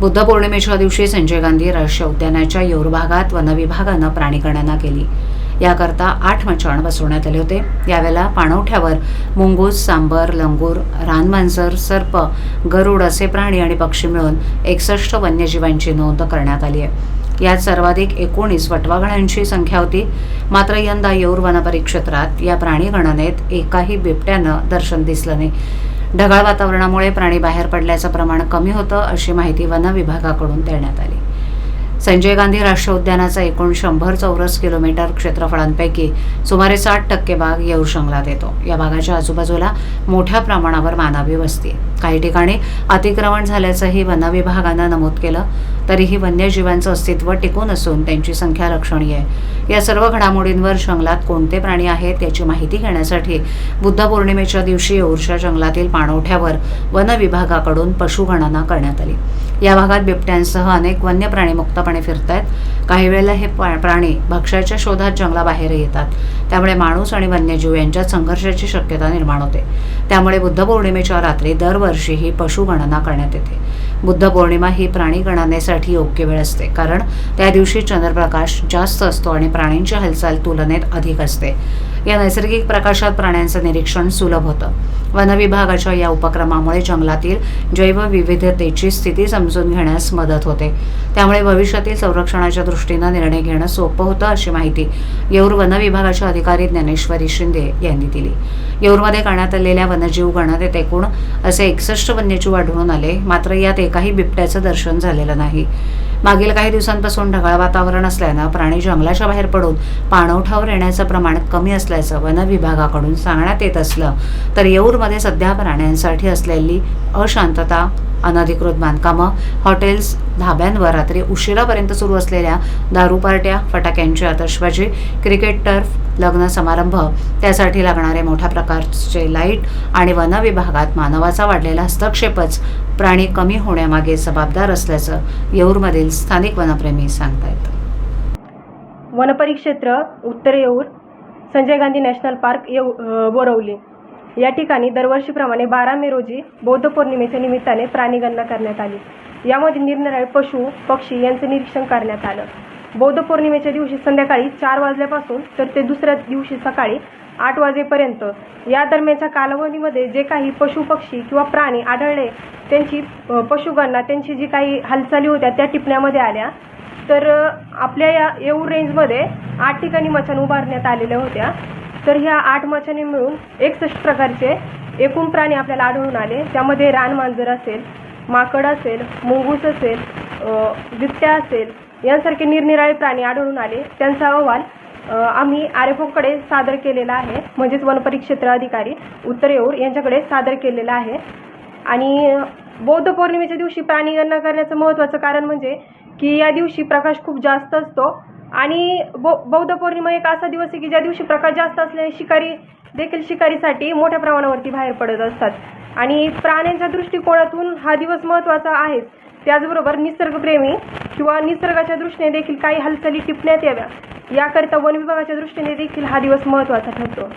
बुद्ध पौर्णिमेच्या दिवशी संजय गांधी राष्ट्रीय उद्यानाच्या येऊर भागात वनविभागानं प्राणीगणना केली. याकरता आठ मचाण बसवण्यात आले होते. यावेळेला पाणवठ्यावर मुंगूस सांबर लंगूर रानमांजर सर्प गरुड असे प्राणी आणि पक्षी मिळून एकसष्ट वन्यजीवांची नोंद करण्यात आली आहे. यात सर्वाधिक एकोणीस वटवाघळांची संख्या होती. मात्र यंदा येऊर वनपरिक्षेत्रात या प्राणीगणनेत एकाही बिबट्यानं दर्शन दिसलं नाही. ढगाळ वातावरणामुळे प्राणी बाहेर पडल्याचं प्रमाण कमी होतं अशी माहिती वन विभागाकडून देण्यात आली. संजय गांधी राष्ट्रीय उद्यानाचा एकूण शंभर चौरस किलोमीटर क्षेत्रफळांपैकी सुमारे साठ टक्के भाग येऊरशंगलात येतो. या भागाच्या आजूबाजूला मोठ्या प्रमाणावर मानवी वस्ती काही ठिकाणी अतिक्रमण झाल्याचंही वनविभागानं नमूद केलं तरीही वन्यजीवांचं अस्तित्व टिकून असून त्यांची संख्या लक्षणीय आहे. या सर्व घडामोडींवर जंगलात कोणते प्राणी आहेत याची माहिती घेण्यासाठी बुद्ध पौर्णिमेच्या दिवशी येऊरच्या जंगलातील पाणवठ्यावर वनविभागाकडून पशुगणना करण्यात आली. या भागात बिबट्यांसह अनेक वन्य प्राणी मुक्तपणे फिरत आहेत काही वेळेला हे पा- प्राणी भक्ष्याच्या शोधात जंगलाबाहेर येतात. त्यामुळे माणूस आणि वन्यजीव यांच्यात संघर्षाची शक्यता निर्माण होते. त्यामुळे बुद्ध पौर्णिमेच्या रात्री दरवर्षी ही पशुगणना करण्यात येते. बुद्ध पौर्णिमा ही प्राणी गणनेसाठी योग्य वेळ असते. कारण त्या दिवशी चंद्रप्रकाश जास्त असतो आणि प्राण्यांची हालचाल तुलनेत अधिक असते. या नैसर्गिक प्रकाशात प्राण्यांचं निरीक्षण सुलभ होतं. वन विभागाच्या या उपक्रमामुळे जंगलातील जैवविविधतेची स्थिती समजून घेण्यास मदत होते. त्यामुळे भविष्यातील संरक्षणाच्या दृष्टीनं निर्णय घेणं सोपं होतं अशी माहिती येऊर वन विभागाचे अधिकारी ज्ञानेश्वरी शिंदे यांनी दिली. येऊरमध्ये करण्यात आलेल्या वन्यजीव गणनेत एकूण असे एकसष्ट वन्यजीव आढळून आले मात्र यात एकाही बिबट्याचं दर्शन झालेलं नाही. मागील काही दिवसांपासून ढगाळ वातावरण असल्यानं प्राणी जंगलाच्या बाहेर पडून पाणवठावर येण्याचं प्रमाण कमी असल्याचं वन विभागाकडून सांगण्यात येत असलं तर येऊरमध्ये सध्या प्राण्यांसाठी असलेली अशांतता अनधिकृत बांधकामं हॉटेल्स धाब्यांवर रात्री उशिरापर्यंत सुरू असलेल्या दारू पार्ट्या फटाक्यांची आतषबाजी क्रिकेट टर्फ लग्न समारंभ. त्यासाठी लागणारे मोठ्या प्रकारचे लाइट आणि वन विभागात मानवाचा वाढलेला हस्तक्षेपच प्राणी कमी होण्यामागे जबाबदार असल्याचं येऊरमधील स्थानिक वनप्रेमी सांगतायत. वनपरिक्षेत्र उत्तर येऊर संजय गांधी नॅशनल पार्क येऊ बोरवली. या ठिकाणी दरवर्षीप्रमाणे बारा मे रोजी बौद्ध पौर्णिमेच्या निमित्ताने प्राणीगणना करण्यात आली. यामध्ये निरनिराळे पशु पक्षी यांचं निरीक्षण करण्यात आलं. बौद्ध पौर्णिमेच्या दिवशी संध्याकाळी चार वाजल्यापासून तर ते दुसऱ्या दिवशी सकाळी आठ वाजेपर्यंत. या दरम्यानच्या कालावधीमध्ये जे काही पशु पक्षी किंवा प्राणी आढळले त्यांची पशुगणना त्यांची जी काही हालचाली होत्या त्या टिपण्यामध्ये आल्या. तर आपल्या या येऊर रेंजमध्ये आठ ठिकाणी मचाण उभारण्यात आलेल्या होत्या. तर ह्या आठ मचाणी मिळून एकसष्ट प्रकारचे एकूण प्राणी आपल्याला आढळून आले. त्यामध्ये रानमांजर असेल माकड असेल मुंगूस असेल बिबट्या असेल यांसारखे निरनिराळे प्राणी आढळून आले. त्यांचा अहवाल आम्ही आर एफ ओकडे सादर केलेला आहे. म्हणजेच वनपरिक्षेत्र अधिकारी उत्तर येऊर यांच्याकडे सादर केलेला आहे. आणि बौद्ध पौर्णिमेच्या दिवशी प्राणीगणना करण्याचं महत्त्वाचं कारण म्हणजे की या दिवशी प्रकाश खूप जास्त असतो. आणि बौ बौद्ध पौर्णिमा एक असा दिवस आहे की ज्या दिवशी प्रकाश जास्त असल्याने शिकारी देखील शिकारीसाठी मोठ्या प्रमाणावरती बाहेर पडत असतात. आणि प्राण्यांच्या दृष्टिकोनातून हा दिवस महत्त्वाचा आहेच त्याचबरोबर निसर्गप्रेमी किंवा निसर्गाच्या दृष्टीने देखील काही हालचाली टिपण्यात याव्या. याकरिता वन विभागाच्या दृष्टीने देखील हा दिवस महत्त्वाचा ठरतो.